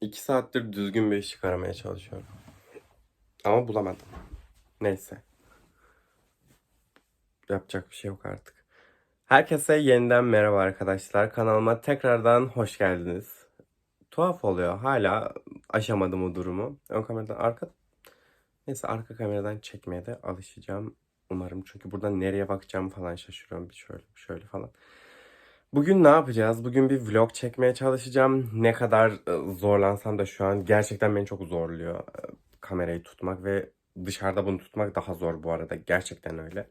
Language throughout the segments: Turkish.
İki saattir düzgün bir iş çıkaramaya çalışıyorum. Ama bulamadım. Neyse. Yapacak bir şey yok artık. Herkese yeniden merhaba arkadaşlar. Kanalıma tekrardan hoş geldiniz. Tuhaf oluyor. Hala aşamadım o durumu. Ön kameradan arka... Neyse arka kameradan çekmeye de alışacağım. Umarım çünkü burada nereye bakacağım falan şaşırıyorum. Bir şöyle şöyle falan. Bugün ne yapacağız? Bugün bir vlog çekmeye çalışacağım. Ne kadar e, zorlansam da şu an gerçekten beni çok zorluyor e, kamerayı tutmak ve dışarıda bunu tutmak daha zor bu arada. Gerçekten öyle.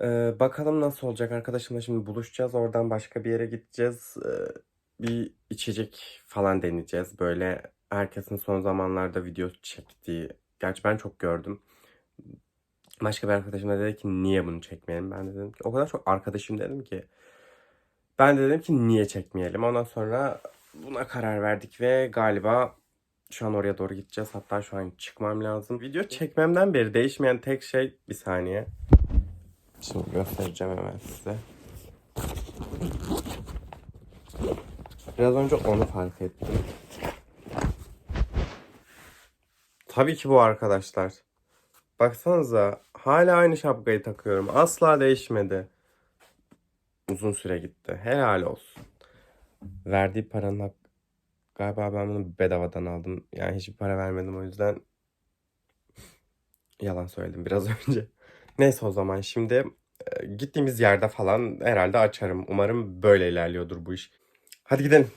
Ee, bakalım nasıl olacak arkadaşımla şimdi buluşacağız. Oradan başka bir yere gideceğiz. Ee, bir içecek falan deneyeceğiz. Böyle herkesin son zamanlarda video çektiği. Gerçi ben çok gördüm. Başka bir arkadaşım da dedi ki niye bunu çekmeyelim? Ben de dedim ki o kadar çok arkadaşım dedim ki. Ben de dedim ki niye çekmeyelim? Ondan sonra buna karar verdik ve galiba şu an oraya doğru gideceğiz. Hatta şu an çıkmam lazım. Video çekmemden beri değişmeyen tek şey bir saniye. Şimdi göstereceğim hemen size. Biraz önce onu fark ettim. Tabii ki bu arkadaşlar. Baksanıza hala aynı şapkayı takıyorum. Asla değişmedi. Uzun süre gitti. Helal olsun. Verdiği paranın hak... Galiba ben bunu bedavadan aldım. Yani hiçbir para vermedim o yüzden yalan söyledim biraz önce. Neyse o zaman şimdi e, gittiğimiz yerde falan herhalde açarım. Umarım böyle ilerliyordur bu iş. Hadi gidelim.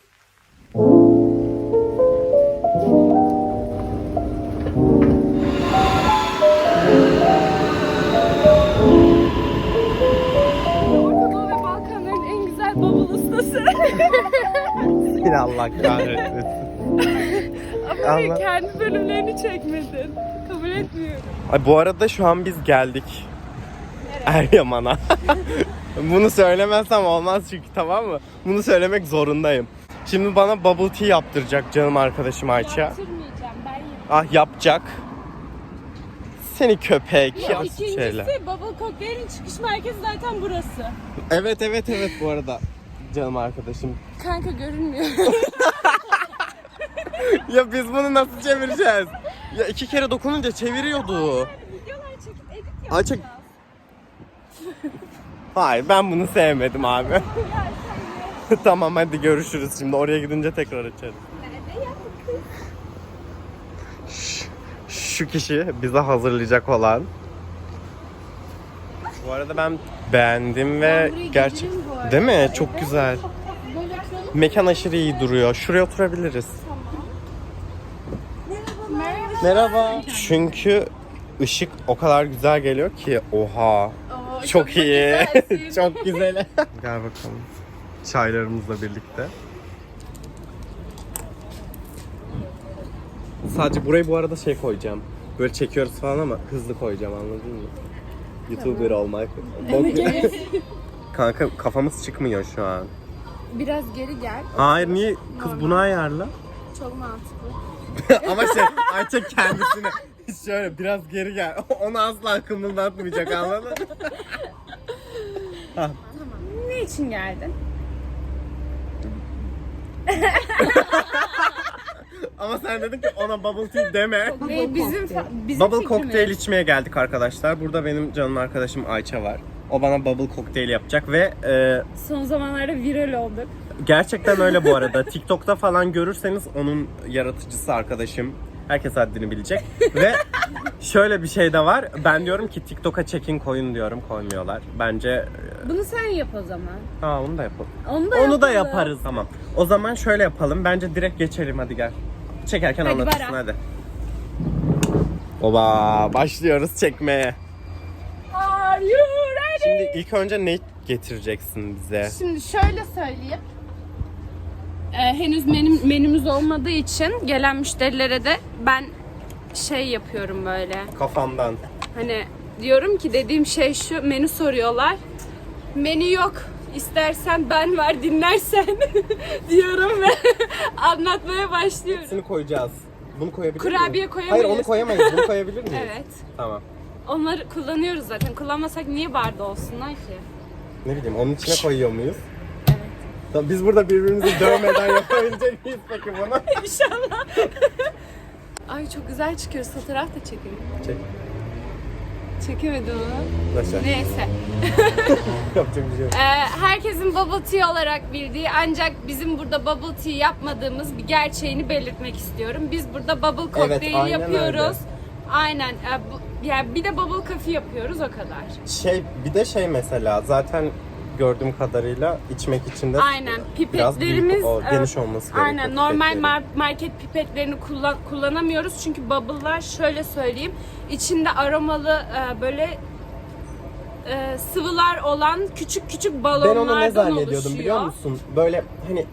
Seni Allah kahretmesin. Ama Allah. kendi bölümlerini çekmedin. Kabul etmiyorum. Ay bu arada şu an biz geldik. Eryaman'a. Bunu söylemezsem olmaz çünkü tamam mı? Bunu söylemek zorundayım. Şimdi bana bubble tea yaptıracak canım arkadaşım Ayça. Yaptırmayacağım ben yapacağım. Ah yapacak. Seni köpek. Ya, İkincisi şeyler. Bubble Cocktail'in çıkış merkezi zaten burası. Evet evet evet bu arada. Canım arkadaşım. Kanka görünmüyor. Ya biz bunu nasıl çevireceğiz? Ya iki kere dokununca çeviriyordu. Videolar çekip edit. Ayça... Hayır ben bunu sevmedim abi. tamam hadi görüşürüz şimdi oraya gidince tekrar açarız. Nerede Şu kişi bize hazırlayacak olan. Bu arada ben beğendim ve gerçek değil mi? Evet. Çok güzel. Böyle oturalım. Mekan aşırı iyi duruyor. Şuraya oturabiliriz. Merhaba. Merhaba. Çünkü ışık o kadar güzel geliyor ki oha. Oo, Çok iyi. güzelsin. Çok güzel. Gel bakalım. Çaylarımızla birlikte. Sadece burayı bu arada şey koyacağım. Böyle çekiyoruz falan ama hızlı koyacağım anladın mı? YouTuber olmak. Bok- Kanka kafamız çıkmıyor şu an. Biraz geri gel. Hayır niye? Kız bunu ayarla. Çok mantıklı. ama şey Ayça kendisine şöyle biraz geri gel. Onu asla kımıldatmayacak anladın mı? Ne için geldin? Ama sen dedin ki ona bubble tea deme. Bizim bizim Bubble fikrimiz. kokteyl içmeye geldik arkadaşlar. Burada benim canım arkadaşım Ayça var. O bana bubble kokteyl yapacak ve e, Son zamanlarda viral olduk. gerçekten öyle bu arada. TikTok'ta falan görürseniz onun yaratıcısı arkadaşım. Herkes haddini bilecek. ve şöyle bir şey de var. Ben diyorum ki TikTok'a çekin koyun diyorum. Koymuyorlar. Bence e, Bunu sen yap o zaman. ha onu da yapalım. Onu da Onu da yapalım. yaparız. Tamam. O zaman şöyle yapalım. Bence direkt geçelim hadi gel. Çekerken Hadi anlatırsın Bara. hadi. Oba başlıyoruz çekmeye. Are you ready? Şimdi ilk önce ne getireceksin bize? Şimdi şöyle söyleyeyim. Ee, henüz menüm, menümüz olmadığı için gelen müşterilere de ben şey yapıyorum böyle. Kafamdan. Hani diyorum ki dediğim şey şu menü soruyorlar. Menü yok. İstersen ben var dinlersen diyorum ve anlatmaya başlıyorum. Hepsini koyacağız. Bunu koyabilir Kurabiye miyim? koyamayız. Hayır onu koyamayız. Bunu koyabilir miyiz? Evet. Tamam. Onları kullanıyoruz zaten. Kullanmasak niye barda olsunlar ki? Ne bileyim onun içine koyuyor muyuz? Evet. Tamam, biz burada birbirimizi dövmeden yapabilecek miyiz peki bunu? İnşallah. Ay çok güzel çıkıyoruz. Fotoğraf da çekelim. Çek. Çekemedim onu. Başla. Neyse. Yapacak bir şey yok. Ee, herkesin bubble tea olarak bildiği ancak bizim burada bubble tea yapmadığımız bir gerçeğini belirtmek istiyorum. Biz burada bubble kokteyl aynen yapıyoruz. Aynen. Ee, bu, yani bir de bubble coffee yapıyoruz o kadar. Şey bir de şey mesela zaten gördüğüm kadarıyla içmek için de Aynen. biraz büyük, o, geniş olması gerekiyor. Aynen. Normal pipetlerin. mar- market pipetlerini kullan kullanamıyoruz çünkü bubble'lar şöyle söyleyeyim. içinde aromalı e, böyle e, sıvılar olan küçük küçük Ben balonlardan onu ne zannediyordum biliyor musun? Böyle hani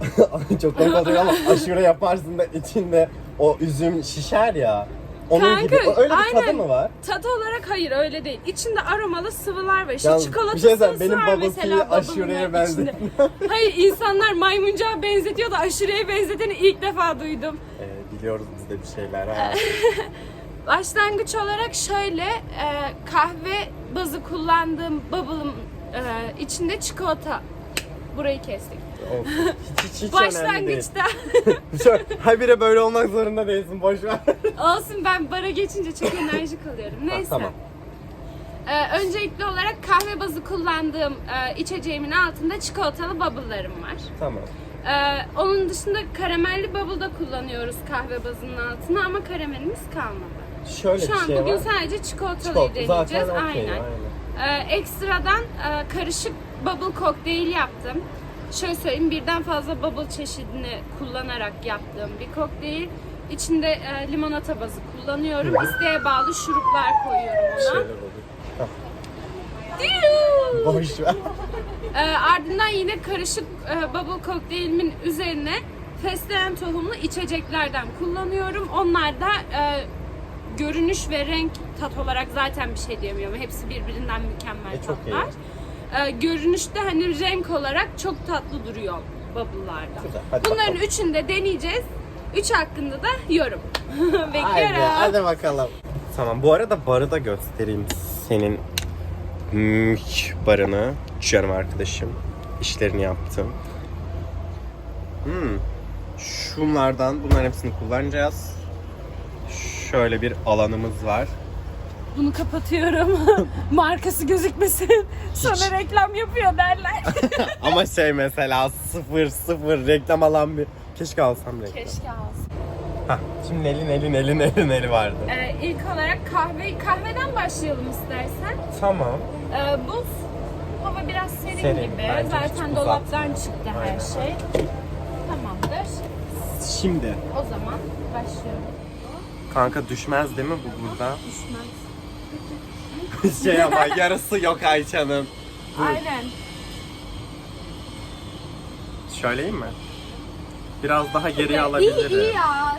çok komik oluyor ama aşure yaparsın da içinde o üzüm şişer ya. Onun Kanka, gibi öyle bir tadı aynen. mı var? Tadı olarak hayır öyle değil. İçinde aromalı sıvılar var. İşte Yalnız çikolata bir şey söyleyeyim, sıvısı benim var bubble mesela tea'yi bubble'ın aşureye içinde. benzetmiyor. Hayır insanlar maymuncağa benzetiyor da aşureye benzeteni ilk defa duydum. Ee, biliyoruz biz de bir şeyler ha. Başlangıç olarak şöyle e, kahve bazı kullandığım bubble'ım e, içinde çikolata. Burayı kestik. Hiç, hiç, hiç önemli değil. Başlangıçta habire böyle olmak zorunda değilsin boş ver. olsun ben bara geçince çok enerjik oluyorum. Neyse. tamam. Ee, öncelikli olarak kahve bazı kullandığım e, içeceğimin altında çikolatalı bubble'larım var. tamam. Ee, onun dışında karamelli bubble da kullanıyoruz kahve bazının altına ama karamelimiz kalmadı. Şöyle Şu bir an şey bugün var. sadece çikolatalıyı Çikolata deneyeceğiz. zaten okey. aynen. aynen. Ee, ekstradan e, karışık bubble kokteyl yaptım. Şöyle söyleyeyim birden fazla bubble çeşidini kullanarak yaptığım bir kokteyl. İçinde e, limonata bazı kullanıyorum. İsteğe bağlı şuruplar koyuyorum ona. Diyu! Boş ver. Ee, ardından yine karışık e, bubble kokteylimin üzerine fesleğen tohumlu içeceklerden kullanıyorum. Onlar da e, görünüş ve renk tat olarak zaten bir şey diyemiyorum. Hepsi birbirinden mükemmel E, çok iyi. tatlar. E, görünüşte hani renk olarak çok tatlı duruyor bubble'larda. Güzel, hadi Bunların bakalım. üçünü de deneyeceğiz. Üç hakkında da yorum. Haydi, Bekliyorum. hadi bakalım. Tamam bu arada barı da göstereyim senin mük barını canım arkadaşım. İşlerini yaptım. Hmm. Şunlardan bunların hepsini kullanacağız. Şöyle bir alanımız var. Bunu kapatıyorum. Markası gözükmesin. Sonra reklam yapıyor derler. Ama şey mesela sıfır sıfır reklam alan bir... Keşke alsam reklam. Keşke alsın. Hah, şimdi Nelin Nelin Nelin Nelin Nelin vardı. Ee, ilk olarak kahve kahveden başlayalım istersen. Tamam. Ee, buz hava biraz serin, Serin, gibi. bence hiç Zaten uzat. dolaptan çıktı her Aynen. şey. Tamamdır. Şimdi. O zaman başlıyorum. Kanka düşmez değil mi bu burada? Düşmez. Şey ama yarısı yok Ayça'nın. Dur. Aynen. Şöyleyeyim mi? Biraz daha geriye iyi alabilirim. iyi ya.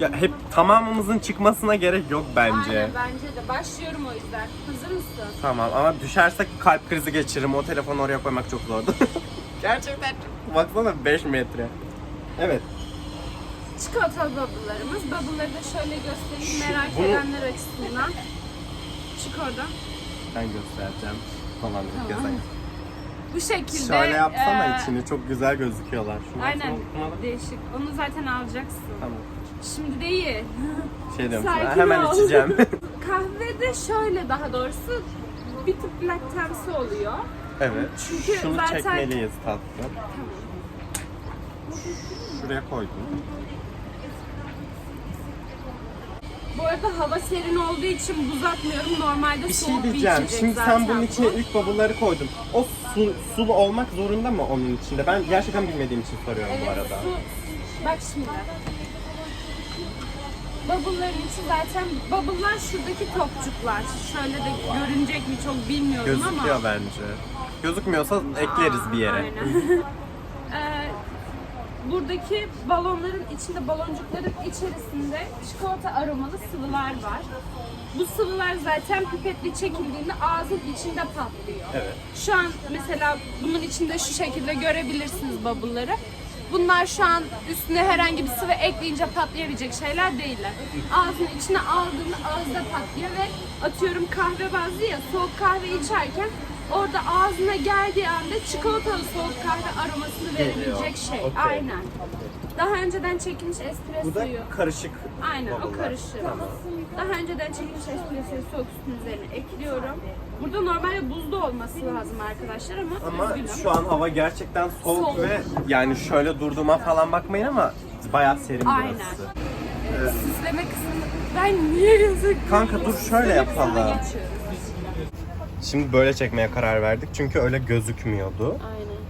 Ya hep tamamımızın çıkmasına gerek yok bence. Aynen bence de. Başlıyorum o yüzden. Hazır mısın? Tamam ama düşersek kalp krizi geçiririm. O telefonu oraya koymak çok zordu. Gerçekten. Baksana 5 metre. Evet. Çikolatalı bubble'larımız. Bubble'ları da şöyle göstereyim merak bunu- edenler açısından. Çık oradan. Ben göstereceğim. Tamam, Tamam. tamam. Bu şekilde. Şöyle yapsana eee, içini çok güzel gözüküyorlar. Şunu Aynen. Değişik. Onu zaten alacaksın. Tamam. Şimdi değil. Şey diyorum sana, hemen ol. içeceğim. Kahvede şöyle daha doğrusu bir tık laktemsi oluyor. evet. Çünkü Şunu zaten- çekmeliyiz tatlım. Şuraya koydum. Bu arada hava serin olduğu için buz atmıyorum. Normalde Bir soğuk şey diyeceğim. içecek Şimdi zaten sen bunun bu. içine ilk bubble'ları koydun. O su, sulu olmak zorunda mı onun içinde? Ben gerçekten bilmediğim için soruyorum bu arada. su... Bak şimdi. Bubble'ların içi zaten, bubble'lar şuradaki topçuklar. Şöyle de görünecek mi çok bilmiyorum Gözüküyor ama. bence. Gözükmüyorsa ekleriz bir yere. Aynen. Buradaki balonların içinde baloncukların içerisinde çikolata aromalı sıvılar var. Bu sıvılar zaten pipetle çekildiğinde ağzın içinde patlıyor. Evet. Şu an mesela bunun içinde şu şekilde görebilirsiniz bubble'ları. Bunlar şu an üstüne herhangi bir sıvı ekleyince patlayabilecek şeyler değiller. Ağzın içine aldığında ağızda patlıyor ve atıyorum kahve bazlı ya soğuk kahve içerken orada ağzına geldiği anda çikolatalı soğuk kahve aromasını verebilecek şey. Okey. Aynen. Daha önceden çekilmiş espressoyu. karışık. Aynen o bubble karışık. Daha önceden çekilmiş espressoyu soğuk sütün üzerine ekliyorum. Burada normalde buzlu olması lazım arkadaşlar ama, Ama üzgünüm. şu an hava gerçekten soğuk, Soğuk. ve yani şöyle durduğuma falan bakmayın ama bayağı serin Aynen. burası. Süsleme kısmını ben niye yazık? Kanka dur şöyle yapalım. Geçiyoruz. Şimdi böyle çekmeye karar verdik çünkü öyle gözükmüyordu. Aynen.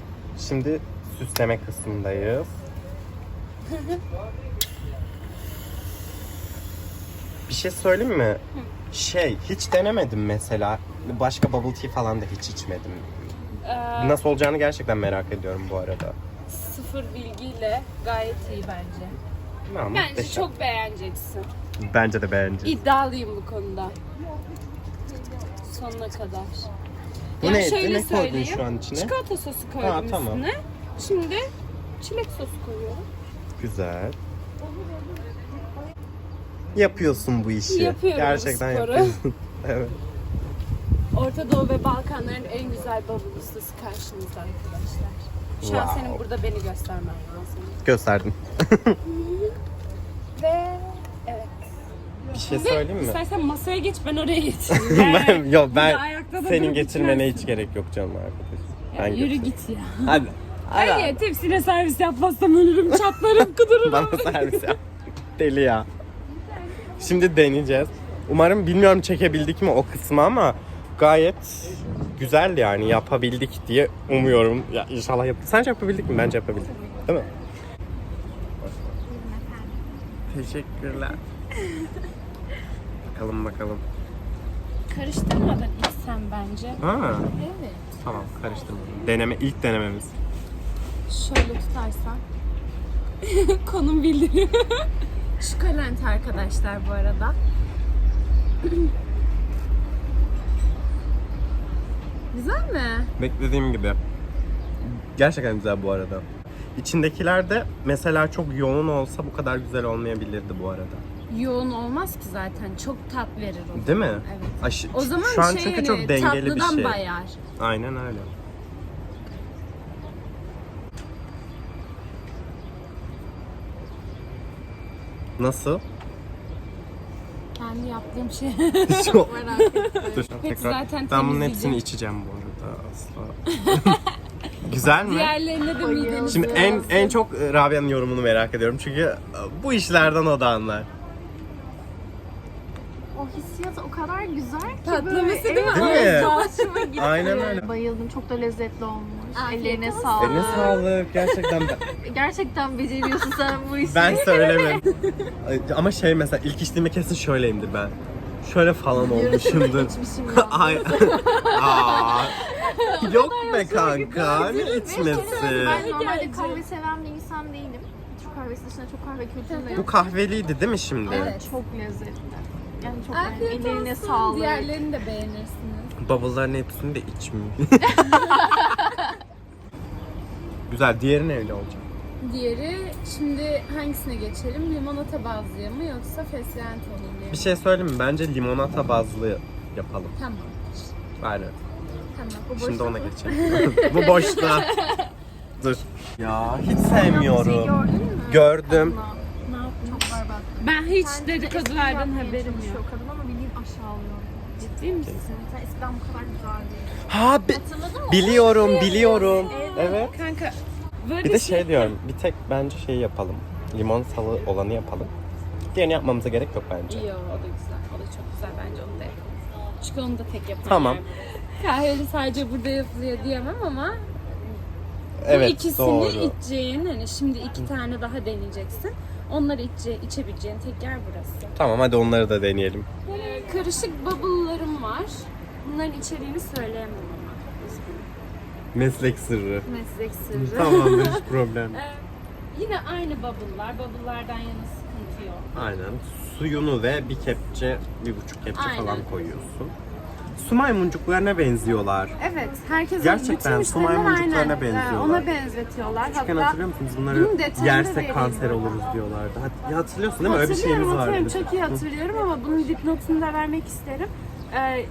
Şimdi süsleme kısmındayız. Bir şey söyleyeyim mi? Şey, hiç denemedim mesela. Başka bubble tea falan da hiç içmedim. Ee, Nasıl olacağını gerçekten merak ediyorum bu arada. sıfır bilgiyle gayet iyi bence. Ama Bence muhteşem. çok beğeneceksin. Bence de beğeneceğim. İddialıyım bu konuda. Sonuna kadar. Bu Yani neydi? şöyle Ne koydun söyleyeyim. şu an içine? Çikolata sosu koydum Ha, tamam. üstüne. Şimdi çilek sosu koyuyorum. Güzel. Yapıyorsun bu işi. Yapıyorum bu Gerçekten sporu. yapıyorsun. evet. Orta Doğu ve Balkanların en güzel bavul ustası karşınızda arkadaşlar. Şu an Wow. senin burada beni göstermen lazım. Gösterdim. Ve. Bir şey söyleyeyim mi? İstersen masaya geç ben oraya geçeyim. ben, yok ben Burada ayakta da senin durup getirmene içmezsin. hiç gerek yok canım arkadaş. Ya Ben yürü götürürüm. git ya. Hadi. Hayır tepsine servis yapmazsam ölürüm çatlarım kudururum. Bana servis yap. Deli ya. Şimdi deneyeceğiz. Umarım bilmiyorum çekebildik mi o kısmı ama gayet güzel yani yapabildik diye umuyorum. Ya inşallah yap. Sence yapabildik mi? Bence yapabildik. Değil mi? Teşekkürler. Bakalım bakalım. Karıştırmadan içsem bence. Ha, Evet. tamam karıştırmadım. Deneme ilk denememiz. Şöyle tutarsan. Konum bildiriyor. Şu kalent arkadaşlar bu arada. Güzel mi? Beklediğim gibi. Gerçekten güzel bu arada. İçindekiler de mesela çok yoğun olsa bu kadar güzel olmayabilirdi bu arada. Yoğun olmaz ki zaten. Çok tat verir o. Değil mi? Evet. Aşı, O zaman şu an şey çünkü hani, çok dengeli bir tatlıdan şey. bayar. Aynen öyle. Nasıl? Kendi yaptığım şey. Çok. Merak etme. Dur, Hepsi zaten ben bunun hepsini içeceğim bu arada asla. güzel mi? Diğerlerine de mideniz Şimdi en en çok e, Rabia'nın yorumunu merak ediyorum çünkü e, bu işlerden o da anlar. O hissiyat o kadar güzel ki Patlaması böyle, değil mi? Değil mi? Evet, hoşuma gitti. Aynen öyle. Bayıldım. Çok da lezzetli olmuş. Afiyet Ellerine olsun. sağlık. Eline sağlık gerçekten ben, Gerçekten beceriyorsun sen bu işi. ben söylemem. Ama şey mesela ilk içtiğimde kesin şöyleyimdir ben. Şöyle falan olmuşumdur. içmişim ya. Ay. Aa. Yok be kanka. Ne içmesi? Ben normalde kahve seven bir insan değilim. Türk kahvesi dışında çok kahve kültürüm de Bu yok. kahveliydi değil mi şimdi? Evet, çok lezzetli. Yani çok Afiyet beğendim. Ellerine olsun. sağlık. Diğerlerini de beğenirsiniz. Bavulların hepsini de içmiyor. Güzel. Diğeri neyle olacak? Diğeri şimdi hangisine geçelim? Limonata bazlıya mı yoksa fesleğen tonuyla Bir şey söyleyeyim mi? Bence limonata bazlı yapalım. Tamam. Aynen. Tamam. Şimdi ona geçelim. Bu boşta. Dur. Ya hiç sevmiyorum. Şey gördün mü? Gördüm. Berbat. Ben hiç espri dedikodulardan yapmaya haberim çalışıyor yok. Kadın ama bildiğin aşağılıyor. Ciddi misin? Sen eskiden bu kadar güzel değil. Ha bi- Hatırladın mı? biliyorum, biliyorum. Evet. Kanka böyle Bir de şey diyorum. Bir tek bence şey yapalım. Limon salı olanı yapalım. Diğerini yapmamıza gerek yok bence. İyi o, o da güzel. O da çok güzel bence onu da yapalım. Çünkü onu da tek yaparım. Tamam. Kahveli sadece burada yapılıyor diyemem ama bu Evet, ikisini doğru. içeceğin hani şimdi iki tane daha deneyeceksin. Onları içe, içebileceğin tek yer burası. Tamam hadi onları da deneyelim. Böyle karışık bubble'larım var. Bunların içeriğini söyleyemem ama. Üzgünüm. Meslek sırrı. Meslek sırrı. Tamamdır hiç problem. Ee, Yine aynı bubble'lar. Bubble'lardan yana sıkıntı yok. Aynen. Suyunu ve bir kepçe, bir buçuk kepçe Aynen. falan koyuyorsun. Su maymuncuklarına benziyorlar. Evet, herkes Gerçekten bütün su müşteriler maymuncuklarına aynen, e, benziyorlar. Ona benzetiyorlar. Küçükken Hatta hatırlıyor musunuz? Bunları bunun detayını yersek vereyim kanser oluruz diyorlardı. Hat- hatırlıyorsun değil mi? Öyle bir hatırlıyorum, şeyimiz vardı. hatırlıyorum, çok iyi hatırlıyorum ama bunun dipnotunu da vermek isterim. Ee,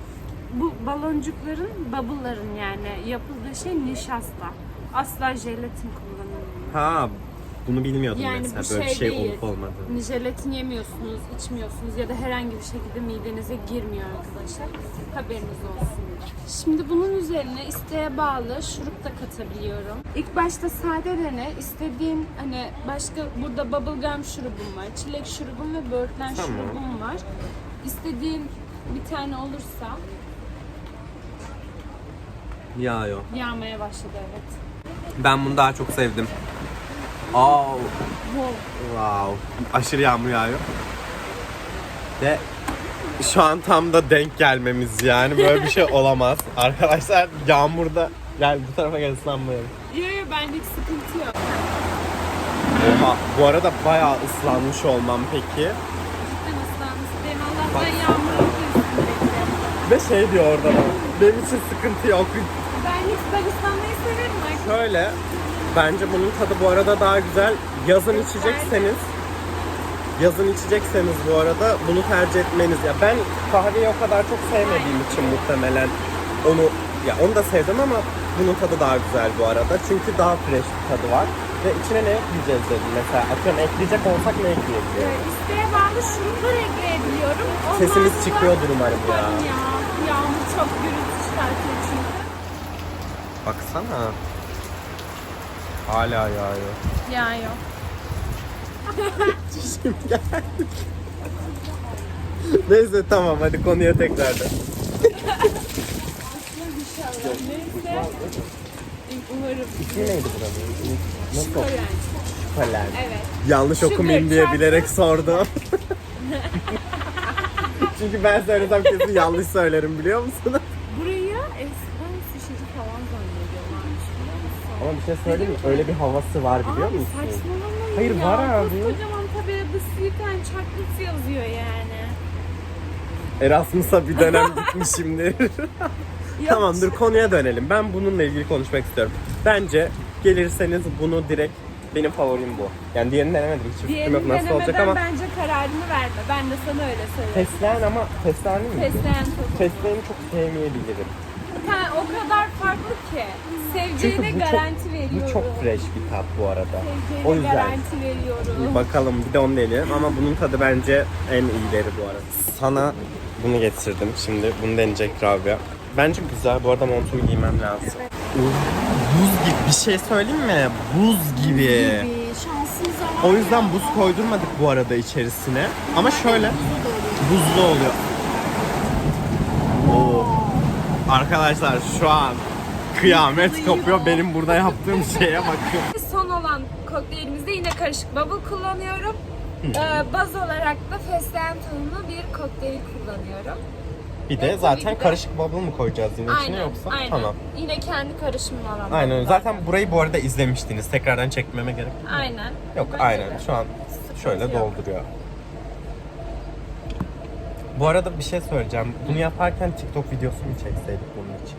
bu baloncukların, bubble'ların yani yapıldığı şey nişasta. Asla jelatin kullanılmıyor. Ha bunu bilmiyordum Yani mesela bu böyle bir şey şey değil. olup olmadığını. Jelatin yemiyorsunuz, içmiyorsunuz ya da herhangi bir şekilde midenize girmiyor arkadaşlar. Haberiniz olsun. Şimdi bunun üzerine isteğe bağlı şurup da katabiliyorum. İlk başta sade dene. İstediğin hani başka burada bubblegum şurubum var, çilek şurubum ve böğürtlen Tamam. şurubum var. İstediğin bir tane olursa Yağıyor. yağmaya başladı evet. Ben bunu daha çok sevdim. Oh, Wow. wow. Aşırı yağmur yağıyor. Ve şu an tam da denk gelmemiz yani böyle bir şey olamaz. Arkadaşlar yağmurda gel bu tarafa gel ıslanmayalım. Yok yok benlik sıkıntı yok. Oha bu arada bayağı ıslanmış olmam peki. Cidden ıslanmış. Benim Allah'tan yağmur yok Ve şey diyor orada bana, benim için sıkıntı yok. Ben hiç ben ıslanmayı severim. Şöyle bence bunun tadı bu arada daha güzel. Yazın içecekseniz yazın içecekseniz bu arada bunu tercih etmeniz. Ya ben kahveyi o kadar çok sevmediğim için muhtemelen onu ya onu da sevdim ama bunun tadı daha güzel bu arada. Çünkü daha fresh bir tadı var. Ve içine ne ekleyeceğiz dedim. Mesela atıyorum ekleyecek olsak ne ekleyebiliriz? Ee, İsteğe bağlı şuruplar ekleyebiliyorum. Onlar Sesimiz çıkıyordur umarım ya. Ya. Yağmur çok gürültü çıkartıyor çünkü. Baksana. Hala yağıyor. Yağıyor. Neyse tamam hadi konuya tekrardan. Neyse. Umarım. İsmi neydi buranın? Nasıl? Korean. Falan. Evet. Yanlış okumayayım diye bilerek sordum. Çünkü ben söylesem kesin yanlış söylerim biliyor musunuz? Burayı eskiden sushi falan zannediyorlarmış biliyor musun? Ama bir şey söyleyeyim mi? Öyle bir havası var biliyor Abi musun? saçmalama Hayır, ya. var abi. Koskocaman tabelada sweet and chocolate yazıyor yani. Erasmus'a bir dönem gitmişimdir. tamam dur konuya dönelim. Ben bununla ilgili konuşmak istiyorum. Bence gelirseniz bunu direkt benim favorim bu. Yani diğerini denemedim. Hiç fikrim Diğerini yok nasıl olacak denemeden ama bence kararını verme. Ben de sana öyle söyleyeyim. fesleğen ama fesleğen mi? Fesleğen tozu. Fesleğeni çok sevmeyebilirim. Ha, o kadar farklı ki. Çünkü Seveceğine bu çok, garanti veriyorum. bu çok fresh bir tat bu arada. Seveceğine O yüzden. garanti veriyorum. Bakalım bir de onu deneyelim ama bunun tadı bence en iyileri bu arada. Sana bunu getirdim şimdi bunu deneyecek Rabia. Bence güzel bu arada montumu giymem lazım. Buz gibi bir şey söyleyeyim mi? Buz gibi. Var O yüzden buz koydurmadık bu arada içerisine. Ama şöyle buzlu oluyor. Oo. Arkadaşlar şu an kıyamet kopuyor benim burada yaptığım şeye bakın. Son olan kokteylimizde yine karışık bubble kullanıyorum. Ee, baz olarak da fesleğen tohumlu bir kokteyl kullanıyorum. Bir de zaten de- karışık bubble mı koyacağız yine içine Aynen, yoksa? aynen. Tamam. Yine kendi karışımım olan. Aynen. bubble Zaten burayı bu arada izlemiştiniz. Tekrardan çekmeme gerek yok. Aynen. Yok Bence aynen. de. Şu an şöyle yok. dolduruyor. Bu arada bir şey söyleyeceğim. Bunu yaparken TikTok videosu mu çekseydik bunun için?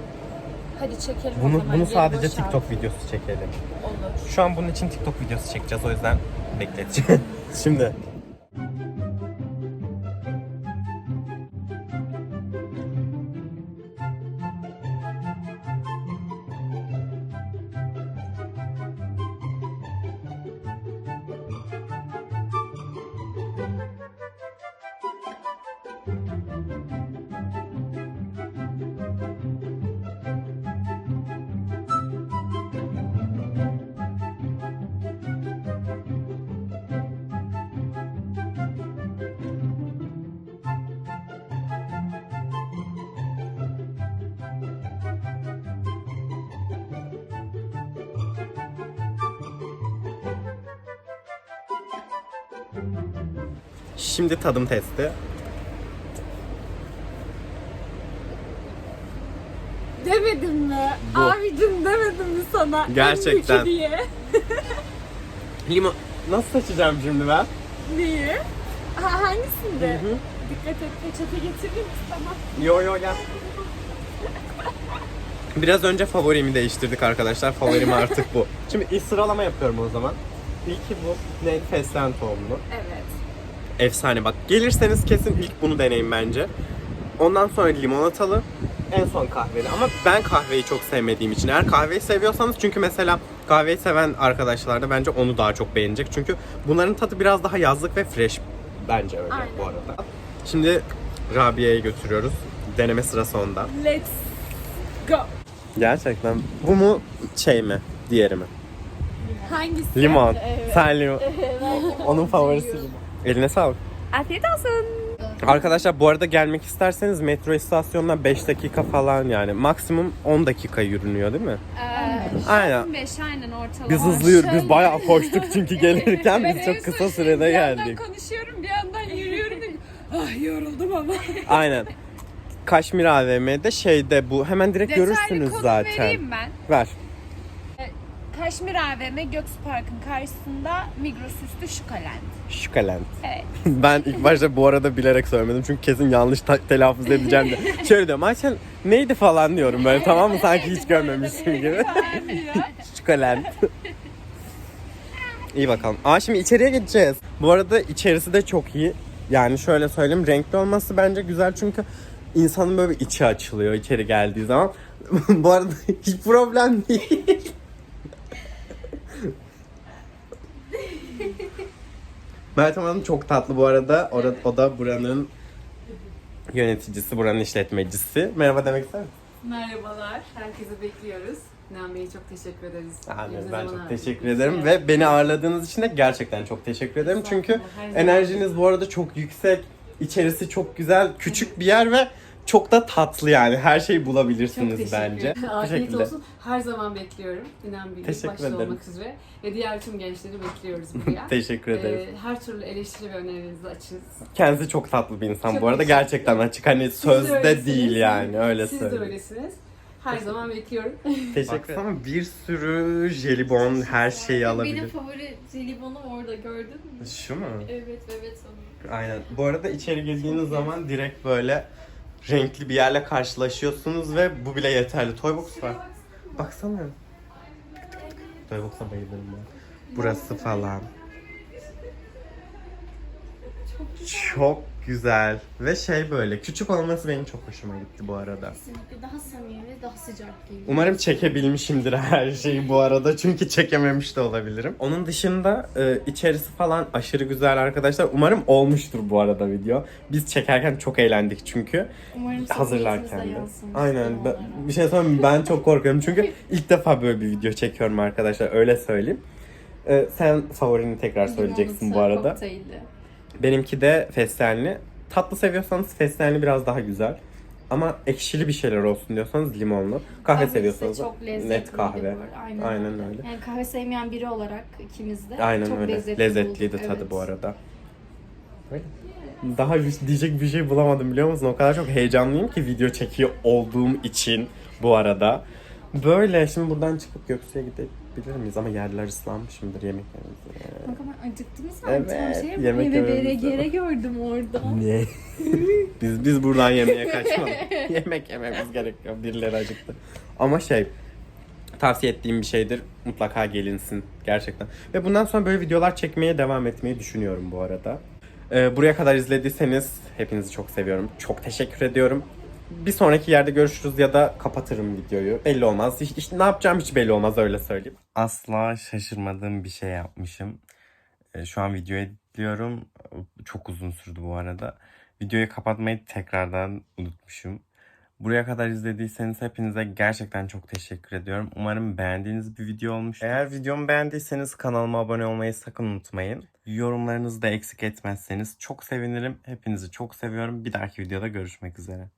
Hadi çekelim o Bunu zaman. bunu sadece boşalt. TikTok videosu çekelim. Olur. Şu an bunun için TikTok videosu çekeceğiz o yüzden bekleteceğim. Şimdi tadım testi. Gerçekten. diye. Limon nasıl seçeceğim şimdi ben? Neyi? Ha, hangisinde? Hı hı. Dikkat et peçete getireyim mi sana? Yo yo gel. Biraz önce favorimi değiştirdik arkadaşlar. Favorim artık bu. Şimdi ilk sıralama yapıyorum o zaman. İlki bu. Ne? Fesleğen tohumlu. Evet. Efsane bak. Gelirseniz kesin ilk bunu deneyin bence. Ondan sonra limonatalı. En son kahveli. Ama ben kahveyi çok sevmediğim için. Eğer kahveyi seviyorsanız çünkü mesela kahveyi seven arkadaşlar da bence onu daha çok beğenecek. Çünkü bunların tadı biraz daha yazlık ve fresh bence öyle Aynen. bu arada. Şimdi Rabia'ya götürüyoruz. Deneme sırası onda. Let's go. Gerçekten. Bu mu şey mi? Diğeri mi? Hangisi? Limon. Sen limon. Onun favorisi limon. Eline sağlık. Afiyet olsun. Arkadaşlar bu arada gelmek isterseniz metro istasyonuna 5 dakika falan yani maksimum 10 dakika yürünüyor değil mi? Ee, Aynen. 5 aynen ortalama. Biz hızlıyız. Biz Şöyle- bayağı koştuk çünkü gelirken biz çok kısa sürede bir yandan geldik. konuşuyorum bir yandan yürüyorum. ah yoruldum ama. Aynen. Kaşmir AVM'de şeyde bu hemen direkt Detaylı görürsünüz konum zaten. vereyim ben. Ver. Kaşmir AVM Göksu Park'ın karşısında Migros üstü Şukalent. Şukalent. Evet. ben ilk başta bu arada bilerek söylemedim çünkü kesin yanlış ta- telaffuz edeceğim de. Şöyle diyorum Ayşen neydi falan diyorum böyle tamam mı sanki hiç görmemişsin gibi. Şukalent. İyi bakalım. Aa şimdi içeriye gideceğiz. Bu arada içerisi de çok iyi. Yani şöyle söyleyeyim renkli olması bence güzel çünkü insanın böyle bir içi açılıyor içeri geldiği zaman. bu arada hiç problem değil. Meltem Hanım çok tatlı bu arada. O da, o da buranın yöneticisi, buranın işletmecisi. Merhaba demek ister misin? Merhabalar, herkese bekliyoruz. İnan Bey çok teşekkür ederiz. Bize ben çok teşekkür ederim ve beni ağırladığınız için de gerçekten çok teşekkür ederim. Çünkü Her zaman. enerjiniz bu arada çok yüksek, içerisi çok güzel, küçük bir yer ve çok da tatlı yani. Her şeyi çok bulabilirsiniz teşekkür bence. ederim. Bu Afiyet şekilde. olsun. Her zaman bekliyorum. İnan Bey Teşekkür başta ederim. olmak üzere. Ve diğer tüm gençleri bekliyoruz buraya. Teşekkür ederiz. Ee, her türlü eleştiri ve önerilerinizi açığız. Kendisi çok tatlı bir insan Çok bu arada. teşekkür Gerçekten ederim. açık. Hani Siz de sözde öylesiniz. değil yani öyle Siz de söyleyeyim. öylesiniz. Her zaman bekliyorum. Teşekkür ederim. bir sürü jelibon her şeyi Benim alabilir. favori jelibonum orada gördün mü? Şu mu? Evet evet onu. Aynen. Bu arada içeri girdiğiniz zaman direkt böyle renkli bir yerle karşılaşıyorsunuz ve bu bile yeterli. Toybox var. Baksana. Toybox'a bayılırım ben. Burası falan. Çok güzel. Ve şey böyle küçük olması benim çok hoşuma gitti bu arada. Kesinlikle daha samimi ve daha sıcak geliyor. Umarım çekebilmişimdir her şeyi bu arada çünkü çekememiş de olabilirim. Onun dışında e, içerisi falan aşırı güzel arkadaşlar. Umarım olmuştur bu arada video. Biz çekerken çok eğlendik çünkü Umarım hazırlarken de. Aynen. Ben, bir şey söyleyeyim mi? ben çok korkuyorum çünkü ilk defa böyle bir video çekiyorum arkadaşlar öyle söyleyeyim. E, sen favorini tekrar söyleyeceksin bu arada. kokteyli. Benimki de fesleğenli. Tatlı seviyorsanız fesleğenli biraz daha güzel. Ama ekşili bir şeyler olsun diyorsanız limonlu. Kahve Kahvesi seviyorsanız çok lezzetliydi net kahve. Aynen, Aynen öyle. Yani kahve sevmeyen biri olarak ikimiz de Aynen çok öyle. lezzetli Lezzetliydi bulduk, tadı evet. bu arada. Öyle. Daha diyecek bir şey bulamadım biliyor musun? O kadar çok heyecanlıyım ki video çekiyor olduğum için bu arada. Böyle şimdi buradan çıkıp Göksu'ya gidebilir miyiz? Ama yerler ıslanmışımdır yemeklerimizi. Kanka ben acıktım zaten. Evet, Şey, yemek yemek yememiz beregere gördüm orada. Ne? biz biz buradan yemeğe kaçmadık. Yemek yememiz gerekiyor. Birileri acıktı. Ama şey tavsiye ettiğim bir şeydir. Mutlaka gelinsin gerçekten. Ve bundan sonra böyle videolar çekmeye devam etmeyi düşünüyorum bu arada. Ee, buraya kadar izlediyseniz hepinizi çok seviyorum. Çok teşekkür ediyorum. Bir sonraki yerde görüşürüz ya da kapatırım videoyu. Belli olmaz. Hiç, hiç- ne yapacağım hiç belli olmaz öyle söyleyeyim. Asla şaşırmadığım bir şey yapmışım. Ee, Şu an video editliyorum. Çok uzun sürdü bu arada. Videoyu kapatmayı tekrardan unutmuşum. Buraya kadar izlediyseniz hepinize gerçekten çok teşekkür ediyorum. Umarım beğendiğiniz bir video olmuş. Eğer videomu beğendiyseniz kanalıma abone olmayı sakın unutmayın. Yorumlarınızı da eksik etmezseniz çok sevinirim. Hepinizi çok seviyorum. Bir dahaki videoda görüşmek üzere.